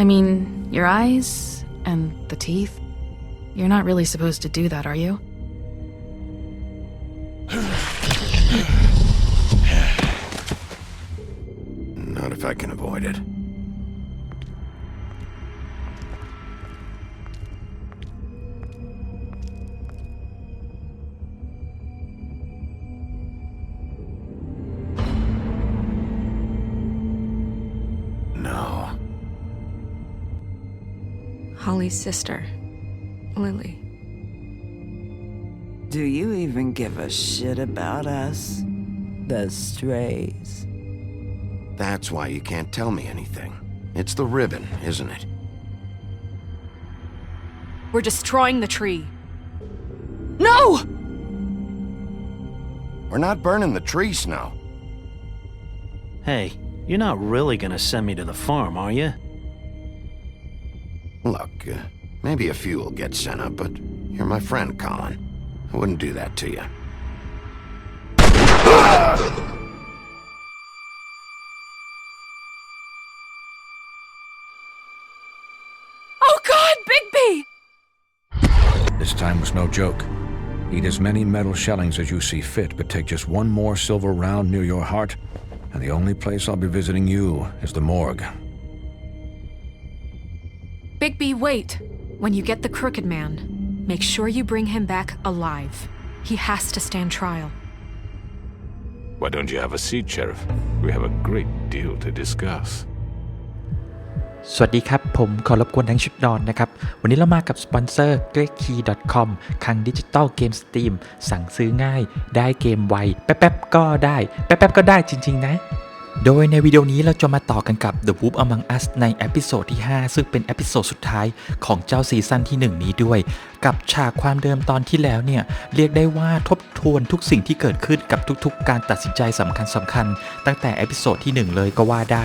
I mean, your eyes and the teeth. You're not really supposed to do that, are you? Not if I can avoid it. Holly's sister, Lily. Do you even give a shit about us? The strays. That's why you can't tell me anything. It's the ribbon, isn't it? We're destroying the tree. No! We're not burning the tree, Snow. Hey, you're not really gonna send me to the farm, are you? Look, uh, maybe a few will get sent up, but you're my friend, Colin. I wouldn't do that to you. Oh god, Bigby! This time was no joke. Eat as many metal shellings as you see fit, but take just one more silver round near your heart, and the only place I'll be visiting you is the morgue. Bigby, wait. When you get the Crooked Man, make sure you bring him back alive. He has to stand trial. Why don't you have a seat, Sheriff? We have a great deal to discuss. สวัสดีครับ ผมขอรบกวนทั้งชุดนอนนะครับ วันนี้เรามากับสปอนเซอร์ g r e a t k e y c o m คลังดิจิตอลเกมสตรีมสั่งซื้อง่าย ได้เกมไว แป๊บๆก็ได้ แป๊บๆก็ได้จริง ๆ นะ โดยในวิดีโอนี้เราจะมาต่อกันกับ The Wolf Among Us ในเอพิโซดที่ 5 ซึ่งเป็นเอพิโซดสุดท้ายของเจ้าซีซั่นที่ 1 นี้ด้วย กับฉากความเดิมตอนที่แล้วเนี่ย เรียกได้ว่าทบทวนทุกสิ่งที่เกิดขึ้นกับทุกๆ การตัดสินใจสำคัญสำคัญๆตั้งแต่เอพิโซดที่ 1 เลยก็ว่าได้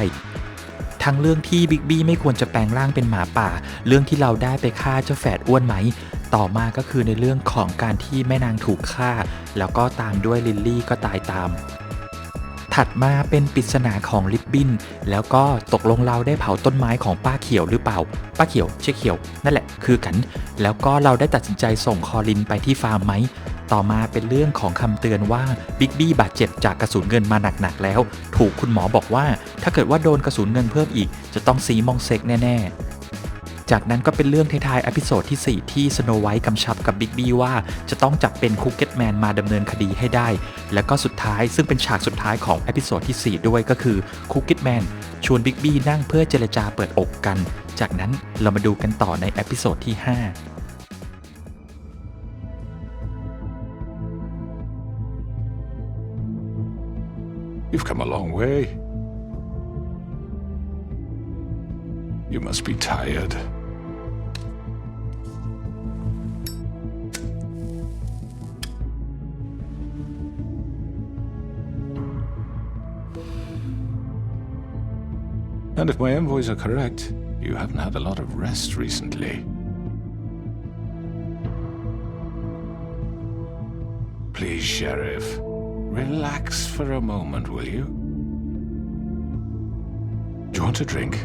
ทั้งเรื่องที่บิ๊กบี้ไม่ควรจะแปลงร่างเป็นหมาป่า เรื่องที่เราได้ไปฆ่าเจ้าแฝดอ้วนไหม ต่อมาก็คือในเรื่องของการที่แม่นางถูกฆ่า แล้วก็ตามด้วยลิลลี่ก็ตายตาม ถัดมาเป็นปริศนาของลิบบิน แล้วก็ตกลงเราได้เผาต้นไม้ของป้าเขียวหรือเปล่า ป้าเขียวเชื่อเขียว นั่นแหละคือกัน แล้วก็เราได้ตัดสินใจส่งคอลินไปที่ฟาร์มไหม ต่อมาเป็นเรื่องของคำเตือนว่าบิ๊กบี้บาดเจ็บจากกระสุนเงินมาหนักๆแล้ว ถูกคุณหมอบอกว่า ถ้าเกิดว่าโดนกระสุนเงินเพิ่มอีก จะต้องซีมองเซ็กแน่ๆ จากนั้นก็เป็นเรื่องท้ายๆอพิโซดที่ 4 ที่สโนไวท์กำชับกับบิ๊กบี้ว่าจะต้องจับเป็นคุกเก็ตแมนมาดำเนินคดีให้ได้ แล้วก็สุดท้ายซึ่งเป็นฉากสุดท้ายของอพิโซดที่ 4 ด้วยก็คือคุกเก็ตแมนชวนบิ๊กบี้นั่งเพื่อเจรจาเปิดอกกัน จากนั้นเรามาดูกันต่อในอพิโซดที่ 5 You've come a long way. You must be tired. And if my envoys are correct, you haven't had a lot of rest recently. Please, Sheriff, relax for a moment, will you? Do you want a drink?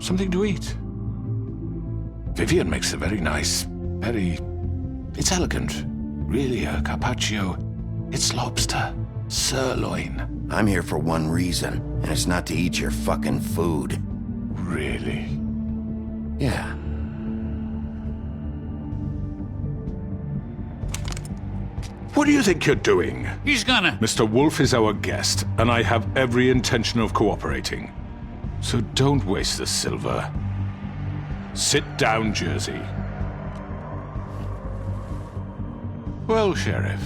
Something to eat? Vivian makes a very nice, very. It's elegant. Really, a carpaccio. It's lobster. Sirloin. I'm here for one reason, and it's not to eat your fucking food. Really? Yeah. What do you think you're doing? He's gonna. Mr. Wolf is our guest, and I have every intention of cooperating. So don't waste the silver. Sit down, Jersey. Well, Sheriff,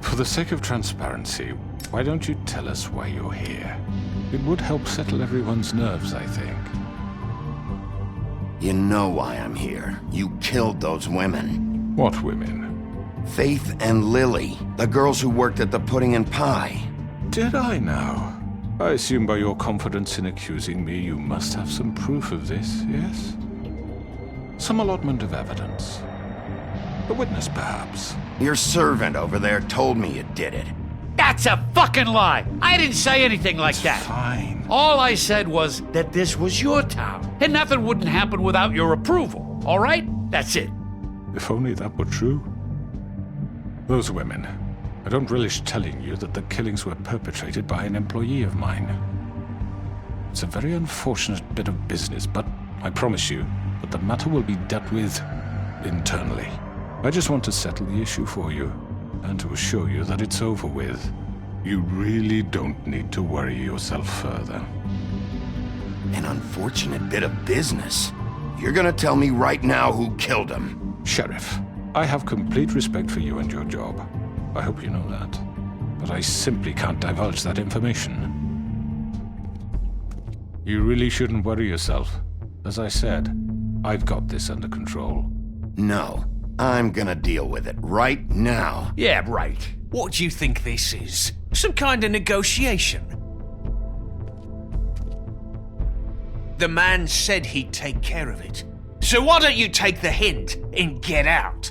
for the sake of transparency, why don't you tell us why you're here? It would help settle everyone's nerves, I think. You know why I'm here. You killed those women. What women? Faith and Lily, the girls who worked at the pudding and pie. Did I now? I assume by your confidence in accusing me, you must have some proof of this, yes? Some allotment of evidence. A witness, perhaps. Your servant over there told me you did it. That's a fucking lie. I didn't say anything like that. Fine. All I said was that this was your town, and nothing wouldn't happen without your approval. All right? That's it. If only that were true. Those women. I don't relish telling you that the killings were perpetrated by an employee of mine. It's a very unfortunate bit of business, but I promise you that the matter will be dealt with internally. I just want to settle the issue for you and to assure you that it's over with. You really don't need to worry yourself further. An unfortunate bit of business. You're gonna tell me right now who killed him. Sheriff, I have complete respect for you and your job. I hope you know that. But I simply can't divulge that information. You really shouldn't worry yourself. As I said, I've got this under control. No, I'm gonna deal with it right now. Yeah, right. What do you think this is? Some kind of negotiation? The man said he'd take care of it. So why don't you take the hint and get out?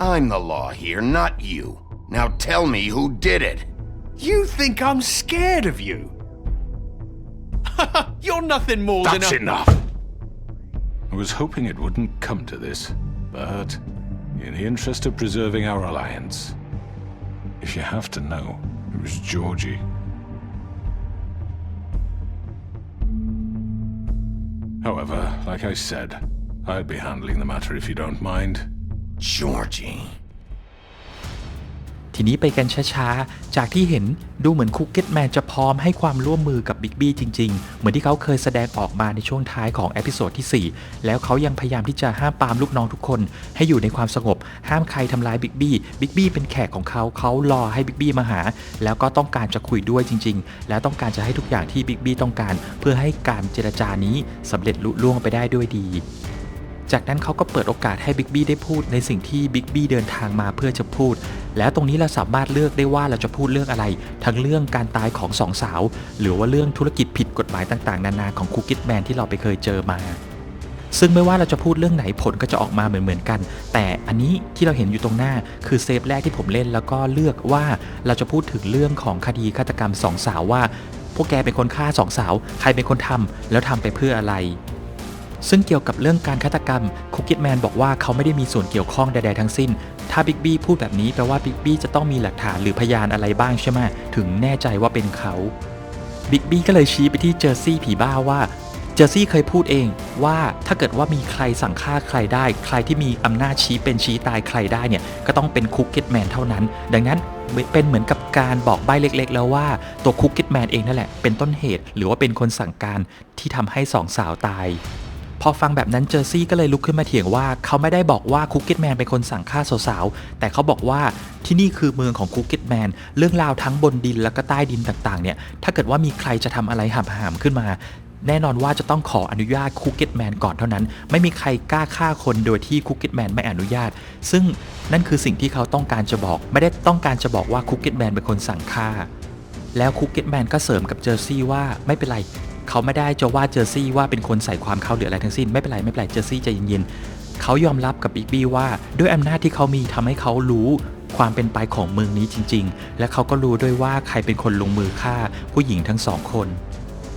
I'm the law here, not you. Now tell me who did it. You think I'm scared of you? You're nothing more That's than a. enough! I was hoping it wouldn't come to this, but in the interest of preserving our alliance, if you have to know, it was Georgie. However, like I said, I'll be handling the matter if you don't mind. Georgie. ทีนี้ไปกันช้าๆ จากที่เห็นดูเหมือนคุกเก็ตแมนจะพร้อมให้ความร่วมมือกับบิ๊กบี้จริง ๆ เหมือนที่เขาเคยแสดงออกมาในช่วงท้ายของเอพิโซดที่ 4 แล้วเขายังพยายามที่จะห้ามปามลูกน้องทุกคน ให้อยู่ในความสงบ ห้ามใครทำร้ายบิ๊กบี้บิ๊กบี้เป็นแขกของเขาเขารอให้บิ๊กบี้มาหา แล้วก็ต้องการจะคุยด้วยจริง ๆ แล้วต้องการจะให้ทุกอย่างที่บิ๊กบี้ต้องการ เพื่อให้การเจรจานี้สำเร็จลุล่วงไปได้ด้วยดี จากนั้นเขาก็เปิดโอกาสให้บิ๊กบี้ได้พูดในสิ่งที่บิ๊กบี้เดินทางมาเพื่อจะพูด แล้วตรงนี้เราสามารถเลือกได้ว่าเราจะพูดเรื่องอะไร ทั้งเรื่องการตายของสองสาว หรือว่าเรื่องธุรกิจผิดกฎหมายต่างๆ นานาของคุกกี้แมนที่เราไปเคยเจอมาซึ่งไม่ว่าเราจะพูดเรื่องไหนผลก็จะออกมาเหมือนๆกัน แต่อันนี้ที่เราเห็นอยู่ตรงหน้าคือเซฟแรกที่ผมเล่นแล้วก็เลือกว่าเราจะพูดถึงเรื่องของคดีฆาตกรรมสองสาวว่า พวกแกเป็นคนฆ่าสองสาว ใครเป็นคนทำแล้วทำไปเพื่ออะไร ซึ่งเกี่ยวกับเรื่องการฆาตกรรมคุกกี้แมนบอกว่าเขาไม่ได้มีส่วนเกี่ยวข้องใดๆทั้งสิ้น ถ้าบิ๊กบี้พูดแบบนี้แปลว่าบิ๊กบี้จะต้องมีหลักฐานหรือพยานอะไรบ้างใช่ไหมถึงแน่ใจว่าเป็นเขาบิ๊กบี้ก็เลยชี้ไปที่เจอร์ซี่ผีบ้าว่าเจอร์ซี่เคยพูดเองว่าถ้าเกิดว่ามีใครสั่งฆ่าใครได้ ใครที่มีอำนาจชี้เป็นชี้ตายใครได้เนี่ยก็ต้องเป็นคุกกี้แมนเท่านั้น ดังนั้นเป็นเหมือนกับการบอกใบ้เล็ก ๆ แล้วว่าตัวคุกกี้แมนเองนั่นแหละเป็นต้นเหตุ หรือว่าเป็นคนสั่งการที่ทำให้สองสาวตาย พอฟังแบบนั้นเจอร์ซี่ก็เลยลุกขึ้นมาเถียงว่าเขาไม่ได้บอกว่าคุกกี้แมนเป็นคนสั่งฆ่าสาวๆแต่เขาบอกว่าที่นี่คือเมืองของคุกกี้แมนเรื่องราวทั้งบนดินแล้วก็ใต้ดินต่างๆเนี่ยถ้าเกิดว่ามีใครจะทำอะไรหามขึ้นมา แน่นอนว่าจะต้องขออนุญาตคุกกี้แมนก่อนเท่านั้น ไม่มีใครกล้าฆ่าคนโดยที่คุกกี้แมนไม่อนุญาต ซึ่งนั่นคือสิ่งที่เขาต้องการจะบอก ไม่ได้ต้องการจะบอกว่าคุกกี้แมนเป็นคนสั่งฆ่าแล้วคุกกี้แมนก็เสริมกับเจอร์ซี่ว่าไม่เป็นไร เขาไม่ได้จะว่าเจอร์ซี่ว่าเป็นคนใส่ความเขาหรืออะไรทั้งสิ้น ไม่เป็นไรไม่เป็นไรเจอร์ซี่ใจเย็นๆเขายอมรับกับบิ๊กบี้ว่าด้วยอำนาจที่เขามีทำให้เขารู้ความเป็นไปของเมืองนี้จริง ๆ และเขาก็รู้ด้วยว่าใครเป็นคนลงมือฆ่าผู้หญิงทั้งสองคน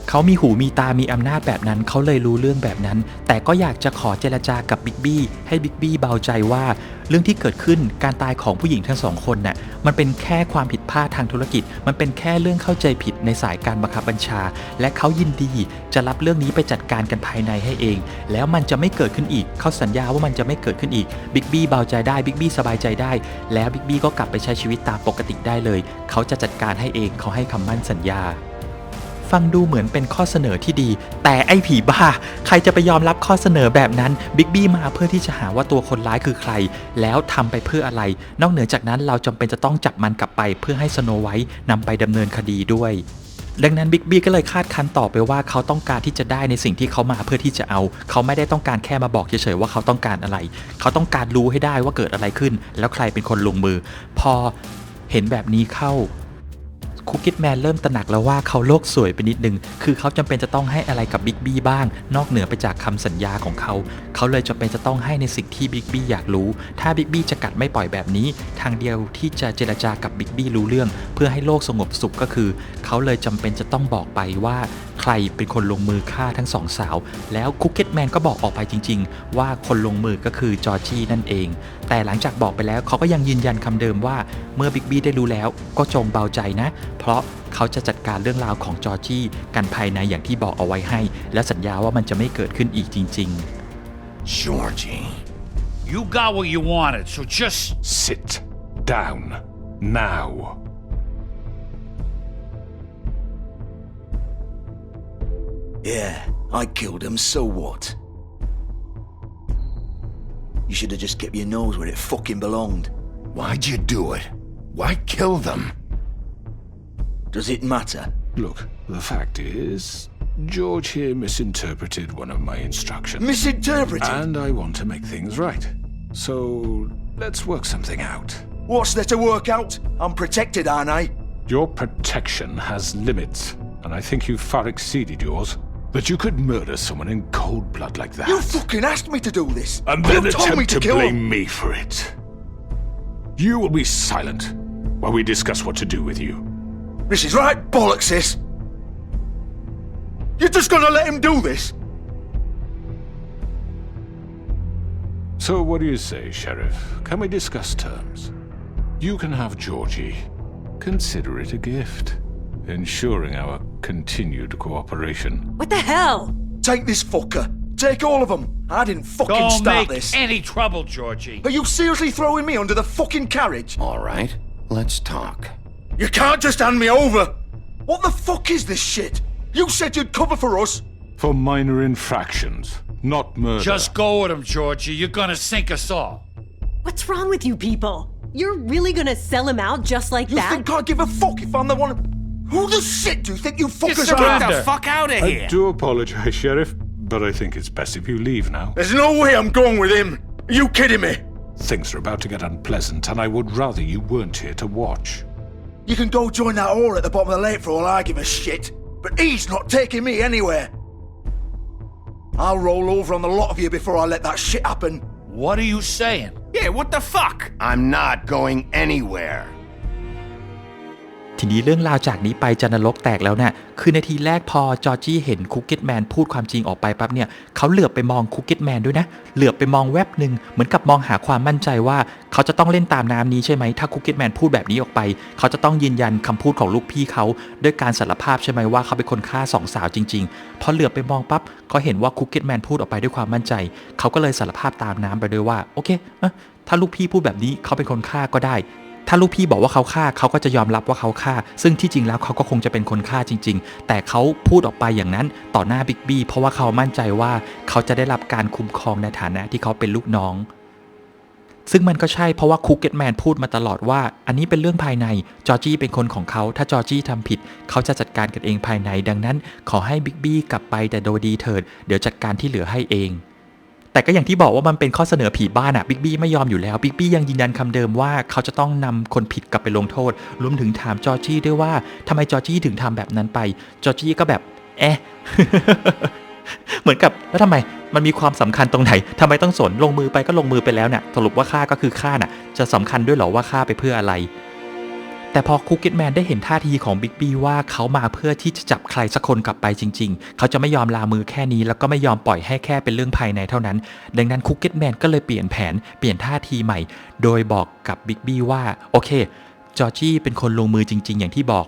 เขามีหูมีตามีอำนาจแบบนั้น เขาเลยรู้เรื่องแบบนั้น แต่ก็อยากจะขอเจรจากับบิ๊กบี้ให้บิ๊กบี้เบาใจว่า เรื่องที่เกิดขึ้นการตายของผู้หญิงทั้งสองคนน่ะมันเป็นแค่ความผิดพลาดทางธุรกิจ มันเป็นแค่เรื่องเข้าใจผิดในสายการบังคับบัญชา และเขายินดีจะรับเรื่องนี้ไปจัดการกันภายในให้เอง แล้วมันจะไม่เกิดขึ้นอีก เขาสัญญาว่ามันจะไม่เกิดขึ้นอีกบิ๊กบี้เบาใจได้บิ๊กบี้สบายใจได้ แล้วบิ๊กบี้ก็กลับไปใช้ชีวิตตามปกติได้เลย เขาจะจัดการให้เองเขาให้คำมั่นสัญญา ฟังดูเหมือนเป็นข้อเสนอที่ดี แต่ไอ้ผีบ้า ใครจะไปยอมรับข้อเสนอแบบนั้นบิ๊กบี้มาเพื่อที่จะหาว่าตัวคนร้ายคือใคร แล้วทำไปเพื่ออะไร นอกเหนือจากนั้นเราจำเป็นจะต้องจับมันกลับไป เพื่อให้สโนไวท์นำไปดำเนินคดีด้วยดังนั้นบิ๊กบี้ก็เลยคาดคันต่อไปว่าเขาต้องการที่จะได้ในสิ่งที่เขามาเพื่อที่จะเอา เขาไม่ได้ต้องการแค่มาบอกเฉยๆว่าเขาต้องการอะไร เขาต้องการรู้ให้ได้ว่าเกิดอะไรขึ้น แล้วใครเป็นคนลงมือ พอเห็นแบบนี้เข้า คุกกี้แมนเริ่มตระหนักแล้วว่าเขาโลกสวยไปนิดนึง คือเขาจำเป็นจะต้องให้อะไรกับบิ๊กบี้บ้าง นอกเหนือไปจากคำสัญญาของเขา เขาเลยจำเป็นจะต้องให้ในสิ่งที่บิ๊กบี้อยากรู้ ถ้าบิ๊กบี้จะกัดไม่ปล่อยแบบนี้ ทางเดียวที่จะเจรจากับบิ๊กบี้รู้เรื่อง เพื่อให้โลกสงบสุขก็คือ เขาเลยจำเป็นจะต้องบอกไปว่า ใครเป็นคนลงมือฆ่าทั้งสองสาว แล้วคุกเก็ตแมนก็บอกออกไปจริง ๆ ว่าคนลงมือก็คือจอร์จี้นั่นเอง แต่หลังจากบอกไปแล้วเขาก็ยังยืนยันคำเดิมว่าเมื่อบิ๊กบี้ได้รู้แล้วก็จงเบาใจนะ เพราะเขาจะจัดการเรื่องราวของจอร์จี้กันภายในอย่างที่บอกเอาไว้ให้ และสัญญาว่ามันจะไม่เกิดขึ้นอีกจริง ๆ Georgie. You got what you wanted, so just. Sit down. Now. Yeah, I killed him, so what? You should have just kept your nose where it fucking belonged. Why'd you do it? Why kill them? Does it matter? Look, the fact is, George here misinterpreted one of my instructions. Misinterpreted? And I want to make things right. So, let's work something out. What's there to work out? I'm protected, aren't I? Your protection has limits, and I think you've far exceeded yours. That you could murder someone in cold blood like that. You fucking asked me to do this! and you then told me attempt to, to, kill blame him! me for it. You will be silent while we discuss what to do with you. This is right bollocks, sis. You're just gonna let him do this? So, what do you say, Sheriff? Can we discuss terms? You can have Georgie. Consider it a gift, ensuring our continued cooperation. What the hell? Take this fucker! Take all of them! I didn't fucking Don't start make this! any trouble, Georgie. Are you seriously throwing me under the fucking carriage? All right, let's talk. You can't just hand me over! What the fuck is this shit? You said you'd cover for us! For minor infractions, not murder. Just go with him, Georgie. You're gonna sink us all. What's wrong with you people? You're really gonna sell him out just like You that? You think I give a fuck if I'm the one? Who the shit do you think you fuckers surrender. are? Get the fuck out of here! I do apologize, Sheriff, but I think it's best if you leave now. There's no way I'm going with him! Are you kidding me? Things are about to get unpleasant, and I would rather you weren't here to watch. You can go join that whore at the bottom of the lake for all I give a shit. But he's not taking me anywhere. I'll roll over on the lot of you before I let that shit happen. What are you saying? Yeah, what the fuck? I'm not going anywhere. ทีนี้เรื่องราวจากนี้ไปจะนนรกแตกแล้วเนี่ยคือในทีแรกพอจอร์จี้เห็นคุกเก็ตแมนพูดความจริงออกไปปั๊บเนี่ยเขาเหลือบไปมองคุกเก็ตแมนด้วยนะ เหลือบไปมองแวบหนึ่งเหมือนกับมองหาความมั่นใจว่า เขาจะต้องเล่นตามน้ำนี้ใช่ไหมถ้าคุกเก็ตแมนพูดแบบนี้ออกไป เขาจะต้องยืนยันคำพูดของลูกพี่เขาด้วยการสารภาพใช่ไหมว่าเขาเป็นคนฆ่าสองสาวจริงๆพอเหลือบไปมองปั๊บเขาเห็นว่าคุกเก็ตแมนพูดออกไปด้วยความมั่นใจ เขาก็เลยสารภาพตามน้ำไปด้วยว่าโอเคถ้าลูกพี่พูดแบบนี้เขาเป็นคนฆ่าก็ได้ ถ้าลูกพี่บอกว่าเขาฆ่าเขาก็จะยอมรับว่าเขาฆ่า ซึ่งที่จริงแล้วเขาก็คงจะเป็นคนฆ่าจริง ๆ แต่เขาพูดออกไปอย่างนั้นต่อหน้าบิ๊กบี้เพราะว่าเขามั่นใจว่าเขาจะได้รับการคุ้มครองในฐานะที่เขาเป็นลูกน้อง ซึ่งมันก็ใช่เพราะว่าคุกเก็ตแมนพูดมาตลอดว่า อันนี้เป็นเรื่องภายในจอร์จี้เป็นคนของเขาถ้าจอร์จี้ทำผิด เขาจะจัดการกันเองภายในดังนั้น ขอให้บิ๊กบี้กลับไปแต่โดยดีเถิดเดี๋ยวจัดการที่เหลือให้เอง แต่ก็อย่างที่บอกว่ามันเป็นข้อเสนอผีบ้านอะบิ๊กบี้ไม่ยอมอยู่แล้วบิ๊กบี้ยังยืนยันคำเดิมว่าเขาจะต้องนำคนผิดกลับไปลงโทษ รวมถึงถามจอร์จี้ด้วยว่าทำไมจอร์จี้ถึงทำแบบนั้นไป จอร์จี้ก็แบบเอ๊ะเหมือนกับแล้วทำไมมันมีความสำคัญตรงไหนทำไมต้องสนลงมือไปก็ลงมือไปแล้วเนี่ยสรุปว่าฆ่าก็คือฆ่าน่ะ จะสำคัญด้วยหรอว่าฆ่าไปเพื่ออะไร แต่พอคุกเก็ตแมนได้เห็นท่าทีของบิ๊กบี้ว่าเขามาเพื่อที่จะจับใครสักคนกลับไปจริง ๆ เขาจะไม่ยอมลามือแค่นี้ แล้วก็ไม่ยอมปล่อยให้แค่เป็นเรื่องภายในเท่านั้น ดังนั้นคุกเก็ตแมนก็เลยเปลี่ยนแผนเปลี่ยนท่าทีใหม่ โดยบอกกับบิ๊กบี้ว่าโอเคจอร์จี้เป็นคนลงมือจริง ๆ อย่างที่บอก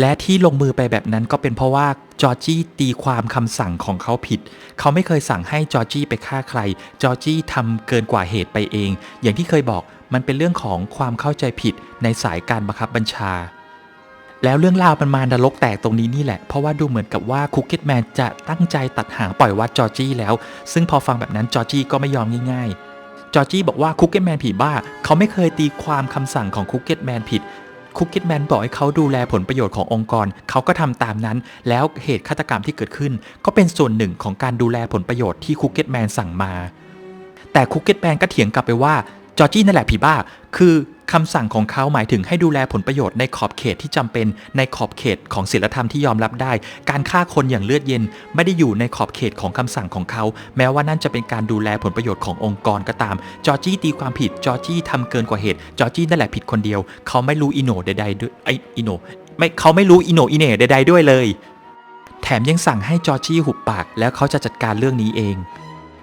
และที่ลงมือไปแบบนั้นก็เป็นเพราะว่าจอร์จี้ตีความคำสั่งของเขาผิด เขาไม่เคยสั่งให้จอร์จี้ไปฆ่าใคร จอร์จี้ทำเกินกว่าเหตุไปเอง อย่างที่เคยบอก มันเป็นเรื่องของความเข้าใจผิดในสายการบังคับบัญชา แล้วเรื่องราวมันมานรกแตกตรงนี้นี่แหละ เพราะว่าดูเหมือนกับว่าคุกเก็ตแมนจะตั้งใจตัดหางปล่อยวัดจอร์จี้แล้ว ซึ่งพอฟังแบบนั้นจอร์จี้ก็ไม่ยอมง่ายๆ จอร์จี้บอกว่าคุกเก็ตแมนผีบ้า เขาไม่เคยตีความคำสั่งของคุกเก็ตแมนผิดคุกเก็ตแมนบอกให้เขาดูแลผลประโยชน์ขององค์กร เขาก็ทำตามนั้น แล้วเหตุฆาตกรรมที่เกิดขึ้น ก็เป็นส่วนหนึ่งของการดูแลผลประโยชน์ที่คุกเก็ตแมนสั่งมา แต่คุกเก็ตแมนก็เถียงกลับไปว่า จอร์จี้นั่นแหละผีบ้า คือคำสั่งของเขาหมายถึงให้ดูแลผลประโยชน์ในขอบเขตที่จำเป็นในขอบเขตของศีลธรรมที่ยอมรับได้ การฆ่าคนอย่างเลือดเย็น ไม่ได้อยู่ในขอบเขตของคำสั่งของเขา แม้ว่านั่นจะเป็นการดูแลผลประโยชน์ขององค์กรก็ตาม จอร์จี้ตีความผิด จอร์จี้ทำเกินกว่าเหตุ จอร์จี้นั่นแหละผิดคนเดียว เขาไม่รู้อิโนใดๆด้วยไออิโนไม่เขาไม่รู้อิโนอิเน่ใดๆด้วยเลย แถมยังสั่งให้จอร์จี้หุบปาก แล้วเขาจะจัดการเรื่องนี้เอง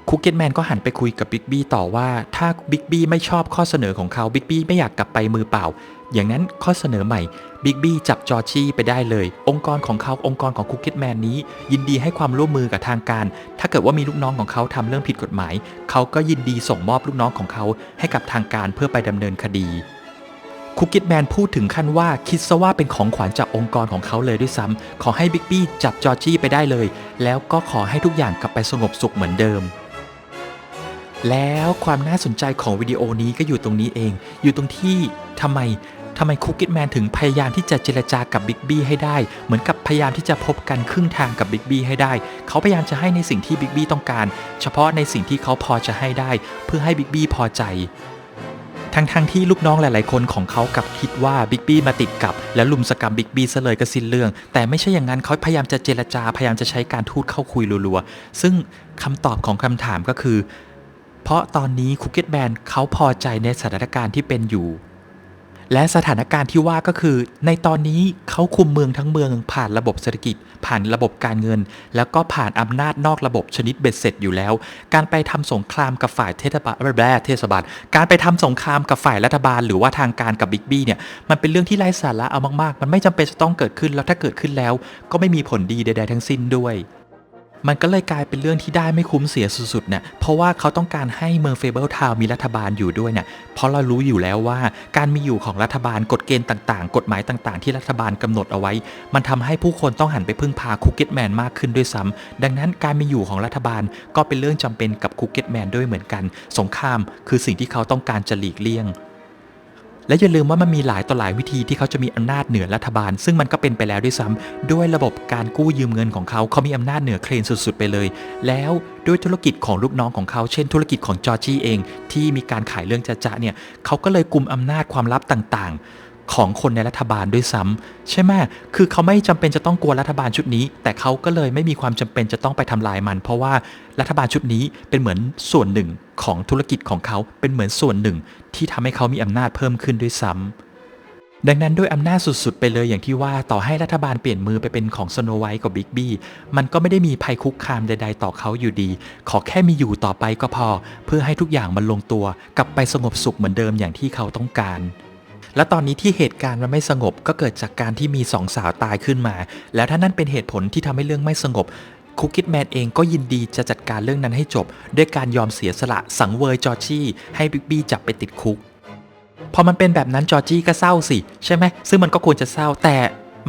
คุกเก็ตแมนก็หันไปคุยกับบิ๊กบี้ต่อว่าถ้าบิ๊กบี้ไม่ชอบข้อเสนอของเขาบิ๊กบี้ไม่อยากกลับไปมือเปล่า อย่างนั้นข้อเสนอใหม่บิ๊กบี้จับจอร์จี้ไปได้เลย องค์กรของเขาองค์กรของคุกเก็ตแมนนี้ ยินดีให้ความร่วมมือกับทางการ ถ้าเกิดว่ามีลูกน้องของเขาทำเรื่องผิดกฎหมาย เขาก็ยินดีส่งมอบลูกน้องของเขาให้กับทางการเพื่อไปดำเนินคดีคุกกิ t แมนพูดถึงขั้นว่าคิดซะว่าเป็นของขวัญจากองค์กรของเขาเลยด้วยซ้ำขอให้บิ๊กบี้จับจอร์จี้ไปได้เลย แล้วก็ขอให้ทุกอย่างกลับไปสงบสุขเหมือนเดิม แล้วความน่าสนใจของวิดีโอนี้ก็อยู่ตรงนี้เอง อยู่ตรงที่ทำไมทำไมคุกกิ t แมนถึงพยายามที่จะเจรจากับบิ๊กบี้ให้ได้ เหมือนกับพยายามที่จะพบกันครึ่งทางกับบิ๊กบี้ให้ได้ เขาพยายามจะให้ในสิ่งที่บิ๊กบี้ต้องการ เฉพาะในสิ่งที่เขาพอจะให้ได้ เพื่อให้บิ๊กบี้พอใจ ทั้งๆทที่ลูกน้องหลาย ๆ คนของเขากับคิดว่าบิ๊กบี้มาติดกับ และลุมสกรรมบิ๊กบี้ซะเลยก็สิ้นเรื่อง แต่ไม่ใช่อย่างนั้นเขาพยายามจะเจรจาพยายามจะใช้การทูตเข้าคุยรัวๆซึ่งคำตอบของคำถามก็คือ เพราะตอนนี้คุกเก็ตแบนเขาพอใจในสถานการณ์ที่เป็นอยู่ และสถานการณ์ที่ว่าก็คือ ในตอนนี้เขาคุมเมืองทั้งเมืองผ่านระบบเศรษฐกิจ ผ่านระบบการเงิน แล้วก็ผ่านอำนาจนอกระบบชนิดเบ็ดเสร็จอยู่แล้ว การไปทำสงครามกับฝ่ายเทศบาลแร่เทศบาล การไปทำสงครามกับฝ่ายรัฐบาล หรือว่าทางการกับบิ๊กบี้เนี่ยมันเป็นเรื่องที่ไร้สาระเอามากๆ มันไม่จำเป็นจะต้องเกิดขึ้นแล้วถ้าเกิดขึ้นแล้ว ก็ไม่มีผลดีใด ๆ ทั้งสิ้นด้วย มันก็เลยกลายเป็นเรื่องที่ได้ไม่คุ้มเสียสุดๆเนี่ยเพราะว่าเขาต้องการให้เมืองเฟเบิลทาวมีรัฐบาลอยู่ด้วยเนี่ยเพราะเรารู้อยู่แล้วว่า การมีอยู่ของรัฐบาลกฎเกณฑ์ต่างๆ กฎหมายต่างๆ ที่รัฐบาลกำหนดเอาไว้ มันทำให้ผู้คนต้องหันไปพึ่งพาคุกเก็ตแมนมากขึ้นด้วยซ้ำดังนั้นการมีอยู่ของรัฐบาลก็เป็นเรื่องจำเป็นกับคุกเก็ตแมนด้วยเหมือนกัน สงครามคือสิ่งที่เขาต้องการจะหลีกเลี่ยง และอย่าลืมว่ามันมีหลายต่อหลายวิธีที่เขาจะมีอำนาจเหนือรัฐบาล ซึ่งมันก็เป็นไปแล้วด้วยซ้ำด้วยระบบการกู้ยืมเงินของเขาเขามีอำนาจเหนือเครนสุดๆไปเลย แล้วด้วยธุรกิจของลูกน้องของเขา เช่น ธุรกิจของจอร์จี้เอง ที่มีการขายเรื่องจะจะเนี่ยเขาก็เลยกลุ่มอำนาจความลับต่างๆ ของคนในรัฐบาลด้วยซ้ำใช่ไหมคือเขาไม่จำเป็นจะต้องกลัวรัฐบาลชุดนี้ แต่เขาก็เลยไม่มีความจำเป็นจะต้องไปทำลายมัน เพราะว่ารัฐบาลชุดนี้เป็นเหมือนส่วนหนึ่งของธุรกิจของเขาเป็นเหมือนส่วนหนึ่ง ที่ทำให้เขามีอำนาจเพิ่มขึ้นด้วยซ้ำดังนั้นด้วยอำนาจสุดๆ ไปเลยอย่างที่ว่าต่อให้รัฐบาลเปลี่ยนมือไปเป็นของสโนไวท์กับบิ๊กบี้มันก็ไม่ได้มีภัยคุกคามใดๆต่อเขาอยู่ดี ขอแค่มีอยู่ต่อไปก็พอ เพื่อให้ทุกอย่างมันลงตัว กลับไปสงบสุขเหมือนเดิมอย่างที่เขาต้องการและตอนนี้ที่เหตุการณ์มันไม่สงบก็เกิดจากการที่มีสองสาวตายขึ้นมา แล้วถ้านั่นเป็นเหตุผลที่ทำให้เรื่องไม่สงบ คุกกิ t แมนเองก็ยินดีจะจัดการเรื่องนั้นให้จบ ด้วยการยอมเสียสละสังเวยจอร์จี้ให้บิ๊กบี้จับไปติดคุก พอมันเป็นแบบนั้นจอร์จี้ก็เศร้าสิ ใช่ไหมซึ่งมันก็ควรจะเศร้าแต่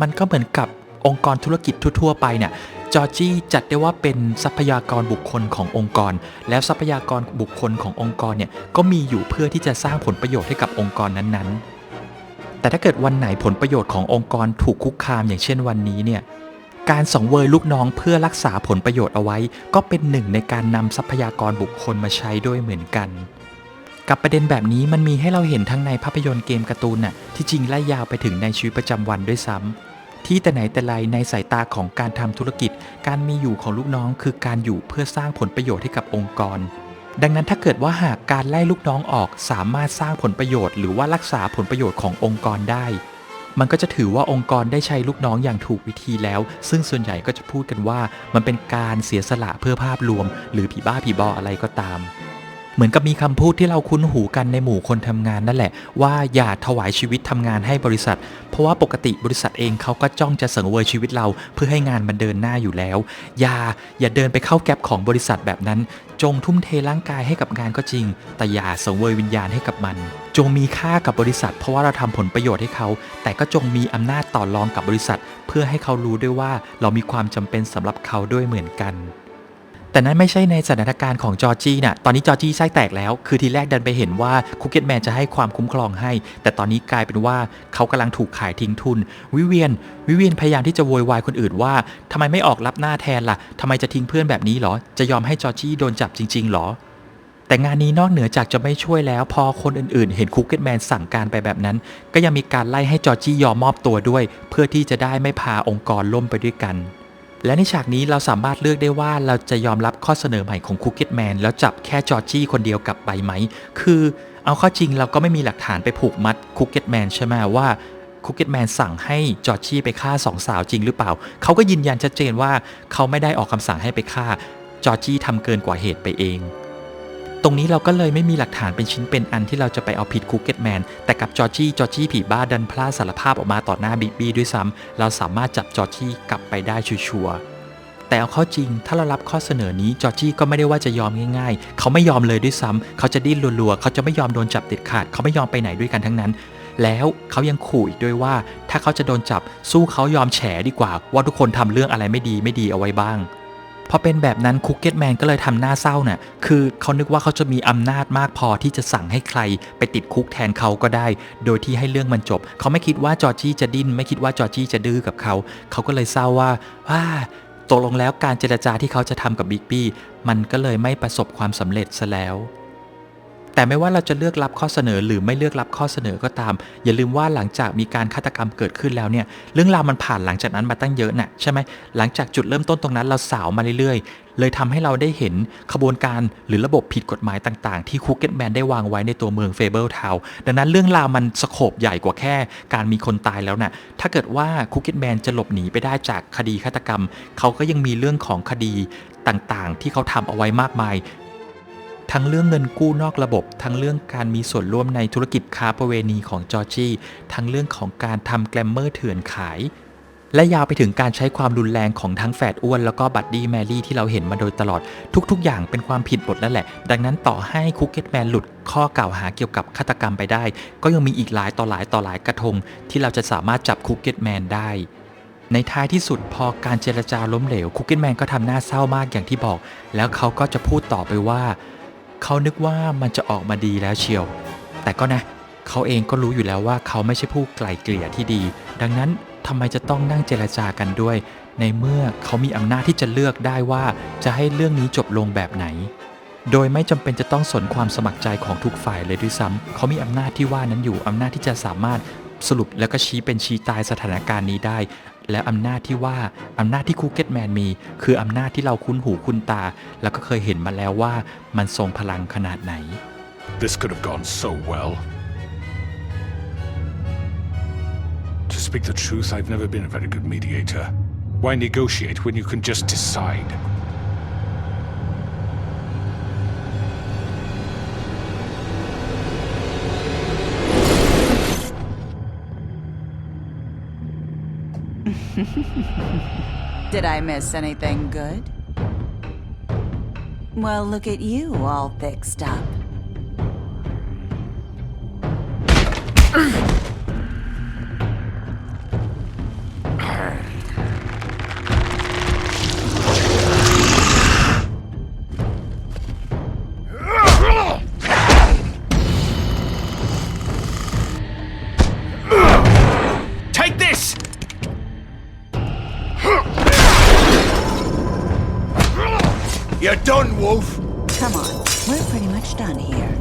มันก็เหมือนกับองค์กรธุรกิจทั่วๆไปเนี่ยจอร์จี้จัดได้ว่าเป็นทรัพยากรบุคคลขององค์กร แล้วทรัพยากรบุคคลขององค์กรเนี่ยก็มีอยู่เพื่อที่จะสร้างผลประโยชน์ให้กับองค์กรนั้นๆ แต่ถ้าเกิดวันไหนผลประโยชน์ขององค์กรถูกคุกคามอย่างเช่นวันนี้เนี่ย การสังเวยลูกน้องเพื่อรักษาผลประโยชน์เอาไว้ ก็เป็นหนึ่งในการนำทรัพยากรบุคคลมาใช้ด้วยเหมือนกัน กับประเด็นแบบนี้มันมีให้เราเห็นทั้งในภาพยนตร์เกมการ์ตูนน่ะที่จริงไล่ยาวไปถึงในชีวิตประจำวันด้วยซ้ำที่แต่ไหนแต่ไรในสายตาของการทำธุรกิจ การมีอยู่ของลูกน้องคือการอยู่เพื่อสร้างผลประโยชน์ให้กับองค์กรดังนั้นถ้าเกิดว่าหากการไล่ลูกน้องออกสามารถสร้างผลประโยชน์ หรือว่ารักษาผลประโยชน์ขององค์กรได้ มันก็จะถือว่าองค์กรได้ใช้ลูกน้องอย่างถูกวิธีแล้ว ซึ่งส่วนใหญ่ก็จะพูดกันว่ามันเป็นการเสียสละเพื่อภาพรวม หรือผีบ้าผีบออะไรก็ตาม เหมือนกับมีคำพูดที่เราคุ้นหูกันในหมู่คนทำงานนั่นแหละ ว่าอย่าถวายชีวิตทำงานให้บริษัท เพราะว่าปกติบริษัทเองเขาก็จ้องจะสังเวยชีวิตเรา เพื่อให้งานมันเดินหน้าอยู่แล้ว อย่าอย่าเดินไปเข้าแก็บของบริษัทแบบนั้น จงทุ่มเทร่างกายให้กับงานก็จริง แต่อย่าสังเวยวิญญาณให้กับมัน จงมีค่ากับบริษัท เพราะว่าเราทำผลประโยชน์ให้เขา แต่ก็จงมีอำนาจต่อรองกับบริษัท เพื่อให้เขารู้ด้วยว่าเรามีความจำเป็นสำหรับเขาด้วยเหมือนกัน แต่นั้นไม่ใช่ในสถานการณ์ของจอร์จี้น่ะ ตอนนี้จอร์จี้ไส้แตกแล้ว คือทีแรกดันไปเห็นว่าคุกเก็ตแมนจะให้ความคุ้มครองให้ แต่ตอนนี้กลายเป็นว่าเขากำลังถูกขายทิ้งทุน วิเวียน วิเวียนพยายามที่จะโวยวายคนอื่นว่าทำไมไม่ออกรับหน้าแทนล่ะทำไมจะทิ้งเพื่อนแบบนี้หรอ จะยอมให้จอร์จี้โดนจับจริง ๆ หรอ แต่งานนี้นอกเหนือจากจะไม่ช่วยแล้ว พอคนอื่นๆ เห็นคุกเก็ตแมนสั่งการไปแบบนั้น ก็ยังมีการไล่ให้จอร์จี้ยอมมอบตัวด้วย เพื่อที่จะได้ไม่พาองค์กรล่มไปด้วยกัน และในฉากนี้เราสามารถเลือกได้ว่าเราจะยอมรับข้อเสนอใหม่ของคุกเก็ตแมนแล้วจับแค่จอร์จี้คนเดียวกลับไปไหม คือเอาข้อจริงเราก็ไม่มีหลักฐานไปผูกมัดคุกเก็ตแมนใช่ไหมว่าคุกเก็ตแมนสั่งให้จอร์จี้ไปฆ่าสองสาวจริงหรือเปล่า เขาก็ยืนยันชัดเจนว่าเขาไม่ได้ออกคำสั่งให้ไปฆ่าจอร์จี้ทำเกินกว่าเหตุไปเอง ตรงนี้เราก็เลยไม่มีหลักฐานเป็นชิ้นเป็นอันที่เราจะไปเอาผิดคุกเก็ตแมน แต่กับจอร์จี้ จอร์จี้ผีบ้าดันพลาดสารภาพออกมาต่อหน้าบิ๊กบี้ด้วยซ้ำเราสามารถจับจอร์จี้กลับไปได้ชัวร์แต่เอาเข้าจริง ถ้าเรารับข้อเสนอนี้จอร์จี้ก็ไม่ได้ว่าจะยอมง่าย ๆ เขาไม่ยอมเลยด้วยซ้ำเขาจะดิ้นรัวๆ เขาจะไม่ยอมโดนจับเด็ดขาด เขาไม่ยอมไปไหนด้วยกันทั้งนั้น แล้วเขายังขู่อีกด้วยว่า ถ้าเขาจะโดนจับสู้เขายอมแฉดีกว่า ว่าทุกคนทำเรื่องอะไรไม่ดีไม่ดีเอาไว้บ้าง พอเป็นแบบนั้นคุกเก็ตแมนก็เลยทำหน้าเศร้าน่ะ คือเขานึกว่าเขาจะมีอำนาจมากพอที่จะสั่งให้ใครไปติดคุกแทนเขาก็ได้ โดยที่ให้เรื่องมันจบ เขาไม่คิดว่าจอร์จี้จะดิ้น ไม่คิดว่าจอร์จี้จะดื้อกับเขา เขาก็เลยเศร้าว่าว่าตกลงแล้วการเจรจาที่เขาจะทำกับบิ๊กบี้มันก็เลยไม่ประสบความสำเร็จซะแล้ว แต่ไม่ว่าเราจะเลือกรับข้อเสนอหรือไม่เลือกรับข้อเสนอก็ตาม อย่าลืมว่าหลังจากมีการฆาตกรรมเกิดขึ้นแล้วเนี่ยเรื่องราวมันผ่านหลังจากนั้นมาตั้งเยอะน่ะใช่ไหมหลังจากจุดเริ่มต้นตรงนั้นเราสาวมาเรื่อยๆ เลยทำให้เราได้เห็นขบวนการหรือระบบผิดกฎหมายต่างๆ ที่คุกเก็ตแมนได้วางไว้ในตัวเมืองเฟเบิลทาวดังนั้นเรื่องราวมันสโคบใหญ่กว่าแค่ การมีคนตายแล้วน่ะถ้าเกิดว่าคุกเก็ตแมนจะหลบหนีไปได้จากคดีฆาตกรรม เขาก็ยังมีเรื่องของคดีต่างๆ ที่เขาทำเอาไว้มากมาย ทั้งเรื่องเงินกู้นอกระบบ ทั้งเรื่องการมีส่วนร่วมในธุรกิจค้าประเวณีของจอร์จีทั้งเรื่องของการทำแกลมเมอร์เถื่อนขาย และยาวไปถึงการใช้ความรุนแรงของทั้งแฝดอ้วน แล้วก็บัดดี้แมรี่ที่เราเห็นมาโดยตลอด ทุก ๆ อย่างเป็นความผิดหมดนั่นแหละ ดังนั้นต่อให้คุกเก็ตแมนหลุดข้อกล่าวหาเกี่ยวกับฆาตกรรมไปได้ ก็ยังมีอีกหลายต่อหลายต่อหลายกระทง ที่เราจะสามารถจับคุกเก็ตแมนได้ในท้ายที่สุดพอการเจรจาล้มเหลวคุกเก็ตแมนก็ทำหน้าเศร้ามากอย่างที่บอก แล้วเขาก็จะพูดต่อไปว่า เขานึกว่ามันจะออกมาดีแล้วเชียว แต่ก็นะ เขาเองก็รู้อยู่แล้วว่าเขาไม่ใช่ผู้ไกล่เกลี่ยที่ดี ดังนั้นทำไมจะต้องนั่งเจรจากันด้วย ในเมื่อเขามีอำนาจที่จะเลือกได้ว่าจะให้เรื่องนี้จบลงแบบไหน โดยไม่จำเป็นจะต้องสนความสมัครใจของทุกฝ่ายเลยด้วยซ้ำเขามีอำนาจที่ว่านั้นอยู่อำนาจที่จะสามารถสรุปแล้วก็ชี้เป็นชี้ตายสถานการณ์นี้ได้ และอำนาจที่ว่าอำนาจที่คูเก็ตแมนมี คืออำนาจที่เราคุ้นหูคุ้นตา แล้วก็เคยเห็นมาแล้วว่ามันทรงพลังขนาดไหน This could have gone so well. To speak the truth, I've never been a very good mediator. Why negotiate when you can just decide? Did I miss anything good? Well, look at you all fixed up. You're done, Wolf. Come on, we're pretty much done here.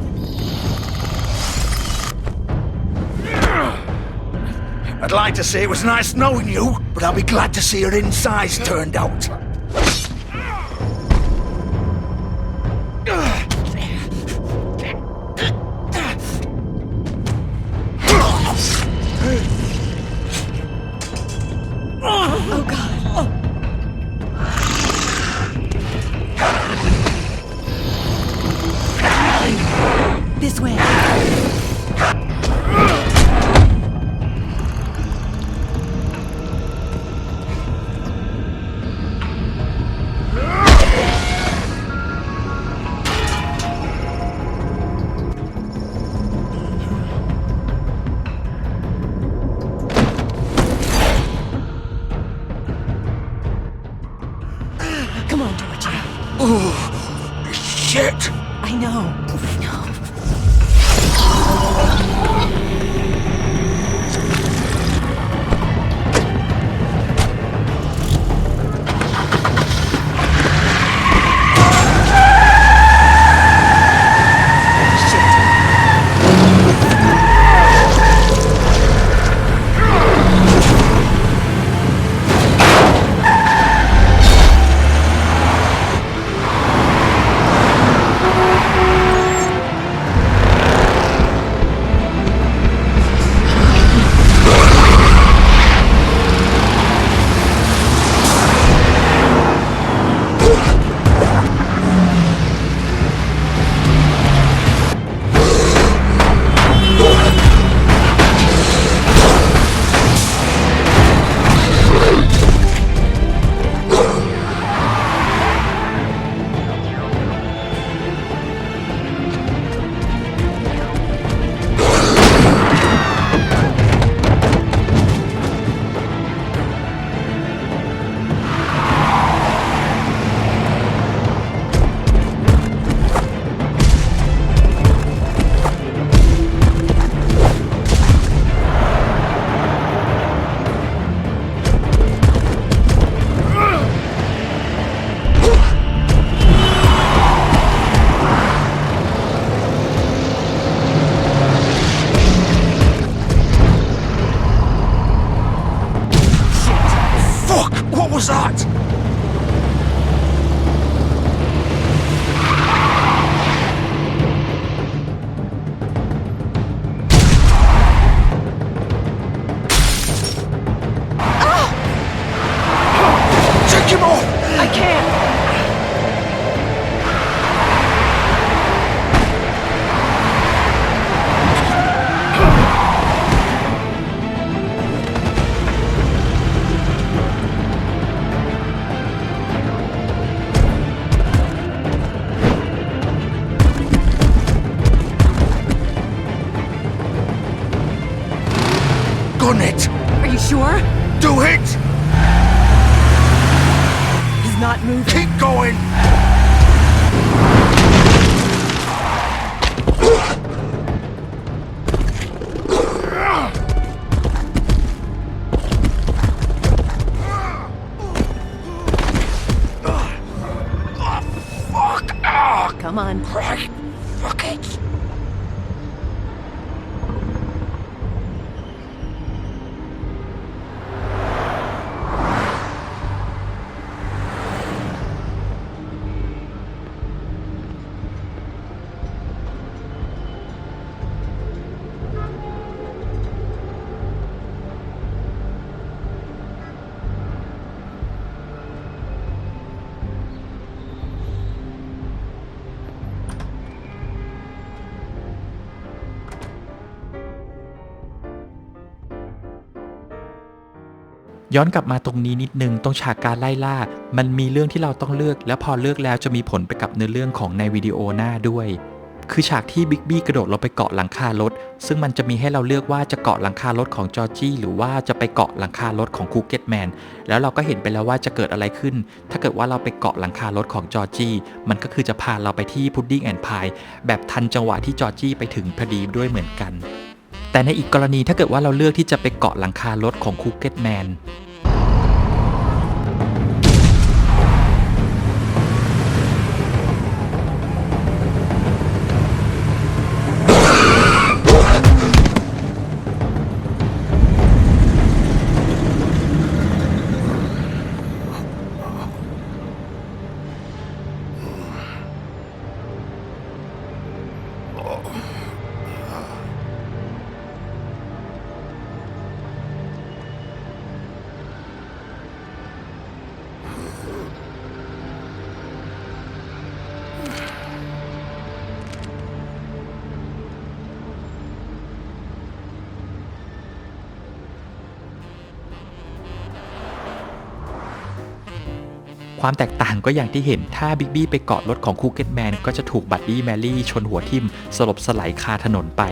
I'd like to say it was nice knowing you, but I'll be glad to see your insides turned out. ย้อนกลับมาตรงนี้นิดนึงตรงฉากการไล่ล่า มันมีเรื่องที่เราต้องเลือก แล้วพอเลือกแล้วจะมีผลไปกับเนื้อเรื่องของในวิดีโอหน้าด้วย คือฉากที่บิ๊กบี้กระโดดลงไปเกาะหลังคารถ ซึ่งมันจะมีให้เราเลือกว่าจะเกาะหลังคารถของจอร์จี้หรือว่าจะไปเกาะหลังคารถของคูเก็ตแมนแล้วเราก็เห็นไปแล้วว่าจะเกิดอะไรขึ้น ถ้าเกิดว่าเราไปเกาะหลังคารถของจอร์จี้มันก็คือจะพาเราไปที่พุดดิ้งแอนด์พายแบบทันจังหวะที่จอร์จี้ไปถึงพอดีด้วยเหมือนกัน แต่ในอีกกรณีถ้าเกิดว่าเราเลือกที่จะไปเกาะหลังคารถของคูเก็ตแมน ความแตกต่างก็อย่างที่เห็น ถ้าบิ๊กบี้ไปเกาะรถของคูเก็ตแมนก็จะถูกบัดดี้แมรี่ชนหัวทิ่ม สลบสลายคาถนนไป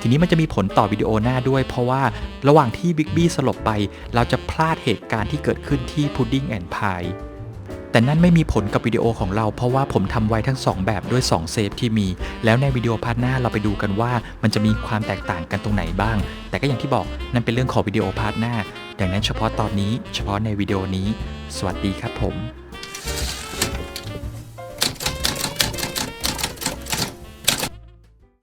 ทีนี้มันจะมีผลต่อวิดีโอหน้าด้วย เพราะว่าระหว่างที่บิ๊กบี้สลบไป เราจะพลาดเหตุการณ์ที่เกิดขึ้นที่พุดดิ้งแอนด์พายแต่นั่นไม่มีผลกับวิดีโอของเราเพราะว่าผมทำไว้ทั้ง 2 แบบด้วย 2 เซฟที่มี แล้วในวิดีโอพาร์ทหน้าเราไปดูกันว่า มันจะมีความแตกต่างกันตรงไหนบ้าง แต่ก็อย่างที่บอกนั่นเป็นเรื่องของวิดีโอพาร์ทหน้าดังนั้นเฉพาะตอนนี้เฉพาะในวิดีโอนี้ สวัสดีครับผม